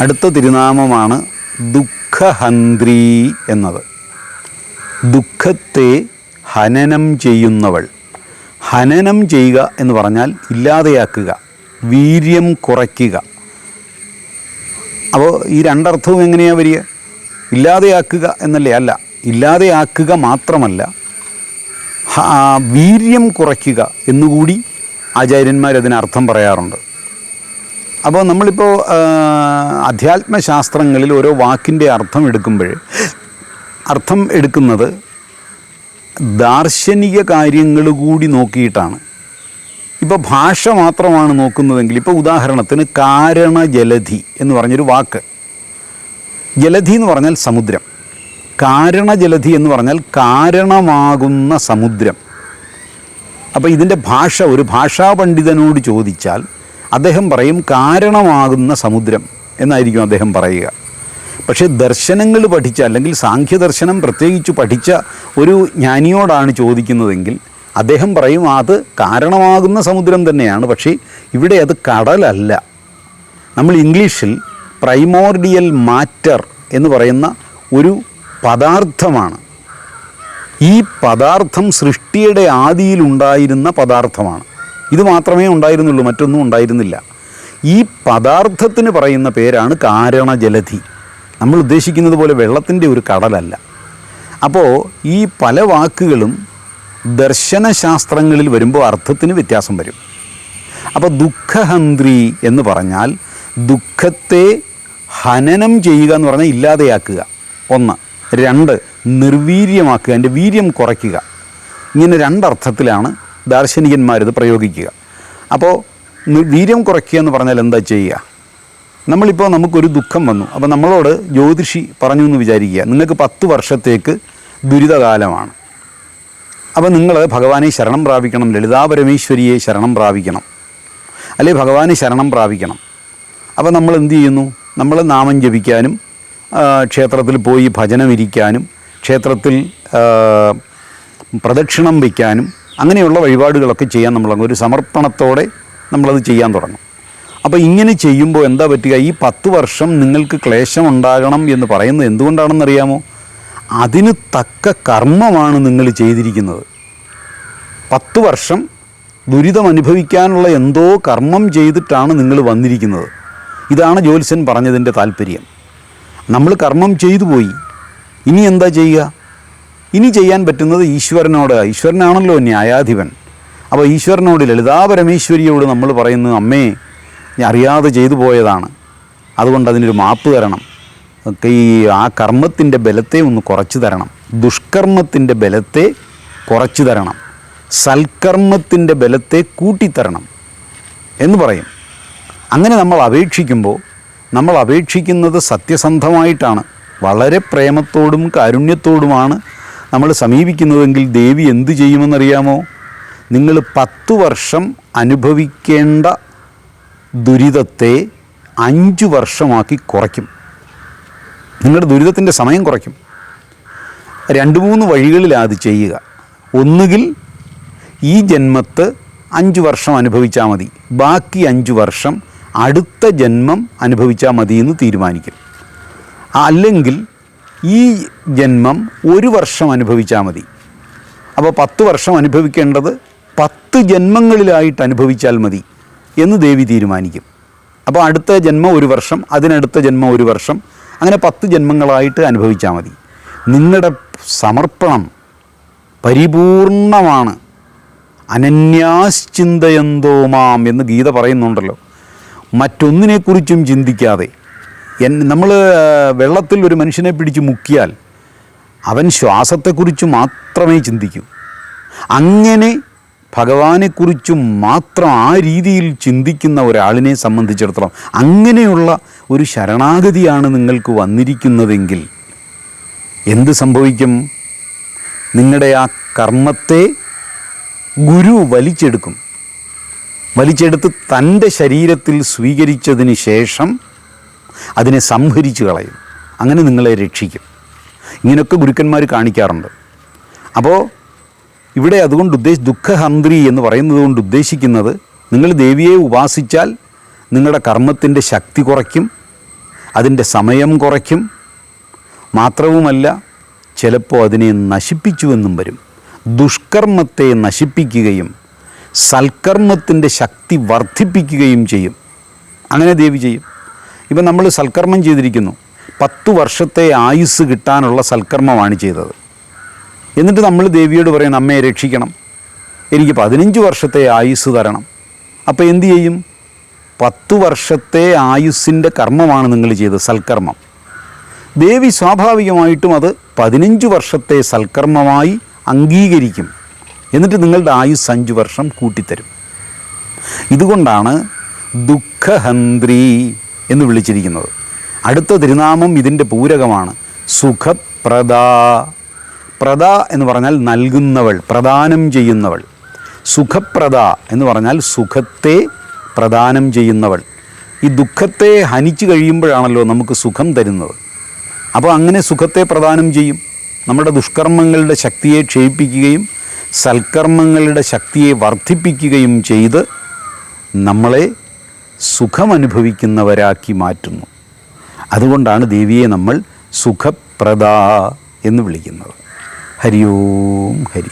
അടുത്ത തിരുനാമമാണ് ദുഃഖഹന്ത്രി എന്നത്. ദുഃഖത്തെ ഹനനം ചെയ്യുന്നവൾ. ഹനനം ചെയ്യുക എന്ന് പറഞ്ഞാൽ ഇല്ലാതെയാക്കുക വീര്യം കുറയ്ക്കുക. അപ്പോൾ ഈ രണ്ടർത്ഥവും എങ്ങനെയാണ് വരിക? ഇല്ലാതെയാക്കുക എന്നല്ലേ അല്ല ഇല്ലാതെയാക്കുക മാത്രമല്ല വീര്യം കുറയ്ക്കുക എന്നുകൂടി ആചാര്യന്മാർ അതിനർത്ഥം പറയാറുണ്ട്. അപ്പോൾ നമ്മളിപ്പോൾ അധ്യാത്മശാസ്ത്രങ്ങളിൽ ഓരോ വാക്കിന്റെ അർത്ഥം എടുക്കുമ്പോൾ അർത്ഥം എടുക്കുന്നത് ദാർശനിക കാര്യങ്ങൾ കൂടി നോക്കിയിട്ടാണ്. ഇപ്പോൾ ഭാഷ മാത്രമാണ് നോക്കുന്നതെങ്കിൽ ഇപ്പോൾ ഉദാഹരണത്തിന് കാരണ ജലധി എന്ന് പറഞ്ഞൊരു വാക്ക്. ജലധി എന്ന് പറഞ്ഞാൽ സമുദ്രം. കാരണ ജലധി എന്ന് പറഞ്ഞാൽ കാരണമാകുന്ന സമുദ്രം. അപ്പോൾ ഇതിന്റെ ഭാഷ ഒരു ഭാഷാ പണ്ഡിതനോട് ചോദിച്ചാൽ അദ്ദേഹം പറയും കാരണമാകുന്ന സമുദ്രം എന്നായിരിക്കും അദ്ദേഹം പറയുക. പക്ഷേ ദർശനങ്ങൾ പഠിച്ച അല്ലെങ്കിൽ സാഖ്യദർശനം പ്രത്യേകിച്ച് പഠിച്ച ഒരു ജ്ഞാനിയോടാണ് ചോദിക്കുന്നതെങ്കിൽ അദ്ദേഹം പറയും അത് കാരണമാകുന്ന സമുദ്രം തന്നെയാണ് പക്ഷേ ഇവിടെ അത് കടലല്ല. നമ്മൾ ഇംഗ്ലീഷിൽ പ്രൈമോർഡിയൽ മാറ്റർ എന്ന് പറയുന്ന ഒരു പദാർത്ഥമാണ്. ഈ പദാർത്ഥം സൃഷ്ടിയുടെ ആദിയിലുണ്ടായിരുന്ന പദാർത്ഥമാണ്. ഇത് മാത്രമേ ഉണ്ടായിരുന്നുള്ളൂ മറ്റൊന്നും ഉണ്ടായിരുന്നില്ല. ഈ പദാർത്ഥത്തിന് പറയുന്ന പേരാണ് കാരണജലധി. നമ്മൾ ഉദ്ദേശിക്കുന്നത് പോലെ വെള്ളത്തിന്റെ ഒരു കടലല്ല. അപ്പോൾ ഈ പല വാക്കുകളും ദർശനശാസ്ത്രങ്ങളിൽ വരുമ്പോൾ അർത്ഥത്തിന് വ്യത്യാസം വരും. അപ്പോൾ ദുഃഖഹന്ത്രി എന്ന് പറഞ്ഞാൽ ദുഃഖത്തെ ഹനനം ചെയ്യുക എന്ന് പറഞ്ഞാൽ ഇല്ലാതെയാക്കുക. ഒന്ന്. രണ്ട്. നിർവീര്യമാക്കുക. എന്റെ വീര്യം കുറയ്ക്കുക. ഇങ്ങനെ രണ്ടർത്ഥത്തിലാണ് ദാർശനികന്മാരിത് പ്രയോഗിക്കുക. അപ്പോൾ വീര്യം കുറയ്ക്കുക എന്ന് പറഞ്ഞാൽ എന്താ ചെയ്യുക? നമ്മളിപ്പോൾ നമുക്കൊരു ദുഃഖം വന്നു. അപ്പോൾ നമ്മളോട് ജ്യോതിഷി പറഞ്ഞു എന്ന് വിചാരിക്കുക. നിങ്ങൾക്ക് പത്ത് വർഷത്തേക്ക് ദുരിതകാലമാണ്. അപ്പോൾ നിങ്ങൾ ഭഗവാനെ ശരണം പ്രാപിക്കണം. ലളിതാപരമേശ്വരിയെ ശരണം പ്രാപിക്കണം. അല്ലെ ഭഗവാനെ ശരണം പ്രാപിക്കണം. അപ്പോൾ നമ്മൾ എന്ത് ചെയ്യുന്നു? നമ്മൾ നാമം ജപിക്കാനും ക്ഷേത്രത്തിൽ പോയി ഭജനം ഇരിക്കാനും ക്ഷേത്രത്തിൽ പ്രദക്ഷിണം വയ്ക്കാനും അങ്ങനെയുള്ള വഴിപാടുകളൊക്കെ ചെയ്യാൻ നമ്മൾ ഒരു സമർപ്പണത്തോടെ നമ്മളത് ചെയ്യാൻ തുടങ്ങും. അപ്പോൾ ഇങ്ങനെ ചെയ്യുമ്പോൾ എന്താ പറ്റുക? ഈ പത്ത് വർഷം നിങ്ങൾക്ക് ക്ലേശം ഉണ്ടാകണം എന്ന് പറയുന്നത് എന്തുകൊണ്ടാണെന്നറിയാമോ? അതിന് തക്ക കർമ്മമാണ് നിങ്ങൾ ചെയ്തിരിക്കുന്നത്. പത്ത് വർഷം ദുരിതം അനുഭവിക്കാനുള്ള എന്തോ കർമ്മം ചെയ്തിട്ടാണ് നിങ്ങൾ വന്നിരിക്കുന്നത്. ഇതാണ് ജ്യോത്സ്യൻ പറഞ്ഞതിന്റെ താല്പര്യം. നമ്മൾ കർമ്മം ചെയ്തു പോയി. ഇനി എന്താ ചെയ്യുക? ഇനി ചെയ്യാൻ പറ്റുന്നത് ഈശ്വരനോട് ഈശ്വരനാണല്ലോ ന്യായാധിപൻ. അപ്പോൾ ഈശ്വരനോട് ലളിതാ പരമേശ്വരിയോട് നമ്മൾ പറയുന്നു അമ്മേ ഞാൻ അറിയാതെ ചെയ്തു പോയതാണ്. അതുകൊണ്ട് അതിനൊരു മാപ്പ് തരണം. ഈ ആ കർമ്മത്തിന്റെ ബലത്തെ ഒന്ന് കുറച്ച് തരണം. ദുഷ്കർമ്മത്തിന്റെ ബലത്തെ കുറച്ച് തരണം. സൽക്കർമ്മത്തിന്റെ ബലത്തെ കൂട്ടിത്തരണം എന്ന് പറയും. അങ്ങനെ നമ്മൾ അപേക്ഷിക്കുമ്പോൾ നമ്മൾ അപേക്ഷിക്കുന്നത് സത്യസന്ധമായിട്ടാണ്. വളരെ പ്രേമത്തോടും കാരുണ്യത്തോടുമാണ് നമ്മൾ സമീപിക്കുന്നതെങ്കിൽ ദേവി എന്തു ചെയ്യുമെന്നറിയാമോ? നിങ്ങൾ പത്ത് വർഷം അനുഭവിക്കേണ്ട ദുരിതത്തെ അഞ്ച് വർഷമാക്കി കുറയ്ക്കും. നിങ്ങളുടെ ദുരിതത്തിന്റെ സമയം കുറയ്ക്കും. രണ്ട് മൂന്ന് വഴികളിൽ അത് ചെയ്യുക. ഒന്നുകിൽ ഈ ജന്മത്ത് അഞ്ച് വർഷം അനുഭവിച്ചാൽ മതി. ബാക്കി അഞ്ച് വർഷം അടുത്ത ജന്മം അനുഭവിച്ചാൽ മതി എന്ന് തീരുമാനിക്കും. അല്ലെങ്കിൽ ഈ ജന്മം ഒരു വർഷം അനുഭവിച്ചാൽ മതി. അപ്പോൾ പത്ത് വർഷം അനുഭവിക്കേണ്ടത് പത്ത് ജന്മങ്ങളിലായിട്ട് അനുഭവിച്ചാൽ മതി എന്ന് ദേവി തീരുമാനിക്കും. അപ്പോൾ അടുത്ത ജന്മം ഒരു വർഷം അതിനടുത്ത ജന്മം ഒരു വർഷം അങ്ങനെ പത്ത് ജന്മങ്ങളായിട്ട് അനുഭവിച്ചാൽ മതി. നിങ്ങളുടെ സമർപ്പണം പരിപൂർണമാണ്. അനന്യാശ്ചിന്തയന്തോ മാം എന്ന് ഗീത പറയുന്നുണ്ടല്ലോ. മറ്റൊന്നിനെക്കുറിച്ചും ചിന്തിക്കാതെ എൻ നമ്മൾ വെള്ളത്തിൽ ഒരു മനുഷ്യനെ പിടിച്ച് മുക്കിയാൽ അവൻ ശ്വാസത്തെക്കുറിച്ച് മാത്രമേ ചിന്തിക്കൂ. അങ്ങനെ ഭഗവാനെക്കുറിച്ച് മാത്രം ആ രീതിയിൽ ചിന്തിക്കുന്ന ഒരാളിനെ സംബന്ധിച്ചിടത്തോളം അങ്ങനെയുള്ള ഒരു ശരണാഗതിയാണ് നിങ്ങൾക്ക് വന്നിരിക്കുന്നതെങ്കിൽ എന്ത് സംഭവിക്കും? നിങ്ങളുടെ ആ കർമ്മത്തെ ഗുരു വലിച്ചെടുക്കും. വലിച്ചെടുത്ത് തന്റെ ശരീരത്തിൽ സ്വീകരിച്ചതിന് ശേഷം അതിനെ സംഹരിച്ചു കളയും. അങ്ങനെ നിങ്ങളെ രക്ഷിക്കും. ഇങ്ങനെയൊക്കെ ഗുരുക്കന്മാർ കാണിക്കാറുണ്ട്. അപ്പോൾ ഇവിടെ അതുകൊണ്ട് ഉദ്ദേശ ദുഃഖഹന്ത്രി എന്ന് പറയുന്നത് കൊണ്ട് ഉദ്ദേശിക്കുന്നത് നിങ്ങൾ ദേവിയെ ഉപാസിച്ചാൽ നിങ്ങളുടെ കർമ്മത്തിന്റെ ശക്തി കുറയ്ക്കും അതിന്റെ സമയം കുറയ്ക്കും. മാത്രവുമല്ല ചിലപ്പോൾ അതിനെ നശിപ്പിച്ചുവെന്നും വരും. ദുഷ്കർമ്മത്തെ നശിപ്പിക്കുകയും സൽക്കർമ്മത്തിന്റെ ശക്തി വർദ്ധിപ്പിക്കുകയും ചെയ്യും. അങ്ങനെ ദേവി ചെയ്യും. ഇപ്പം നമ്മൾ സൽക്കർമ്മം ചെയ്തിരിക്കുന്നു. പത്തു വർഷത്തെ ആയുസ് കിട്ടാനുള്ള സൽക്കർമ്മമാണ് ചെയ്തത്. എന്നിട്ട് നമ്മൾ ദേവിയോട് പറയണം അമ്മയെ രക്ഷിക്കണം. എനിക്ക് പതിനഞ്ച് വർഷത്തെ ആയുസ് തരണം. അപ്പോൾ എന്തു ചെയ്യും? പത്തു വർഷത്തെ ആയുസ്സിന്റെ കർമ്മമാണ് നിങ്ങൾ ചെയ്തത് സൽക്കർമ്മം. ദേവി സ്വാഭാവികമായിട്ടും അത് പതിനഞ്ച് വർഷത്തെ സൽക്കർമ്മമായി അംഗീകരിക്കും. എന്നിട്ട് നിങ്ങളുടെ ആയുസ് അഞ്ച് വർഷം കൂട്ടിത്തരും. ഇതുകൊണ്ടാണ് ദുഃഖഹന്ത്രി എന്ന് വിളിച്ചിരിക്കുന്നത്. അടുത്ത തിരുനാമം ഇതിന്റെ പൂരകമാണ്. സുഖപ്രദാ. പ്രദ എന്ന് പറഞ്ഞാൽ നൽകുന്നവൾ പ്രദാനം ചെയ്യുന്നവൾ. സുഖപ്രദ എന്ന് പറഞ്ഞാൽ സുഖത്തെ പ്രദാനം ചെയ്യുന്നവൾ. ഈ ദുഃഖത്തെ ഹനിച്ചു കഴിയുമ്പോഴാണല്ലോ നമുക്ക് സുഖം തരുന്നത്. അപ്പോൾ അങ്ങനെ സുഖത്തെ പ്രദാനം ചെയ്യും. നമ്മുടെ ദുഷ്കർമ്മങ്ങളുടെ ശക്തിയെ ക്ഷയിപ്പിക്കുകയും സൽക്കർമ്മങ്ങളുടെ ശക്തിയെ വർദ്ധിപ്പിക്കുകയും ചെയ്ത് നമ്മളെ സുഖമനുഭവിക്കുന്നവരാക്കി മാറ്റുന്നു. അതുകൊണ്ടാണ് ദേവിയെ നമ്മൾ സുഖപ്രദ എന്ന് വിളിക്കുന്നത്. ഹരി ഓം ഹരി.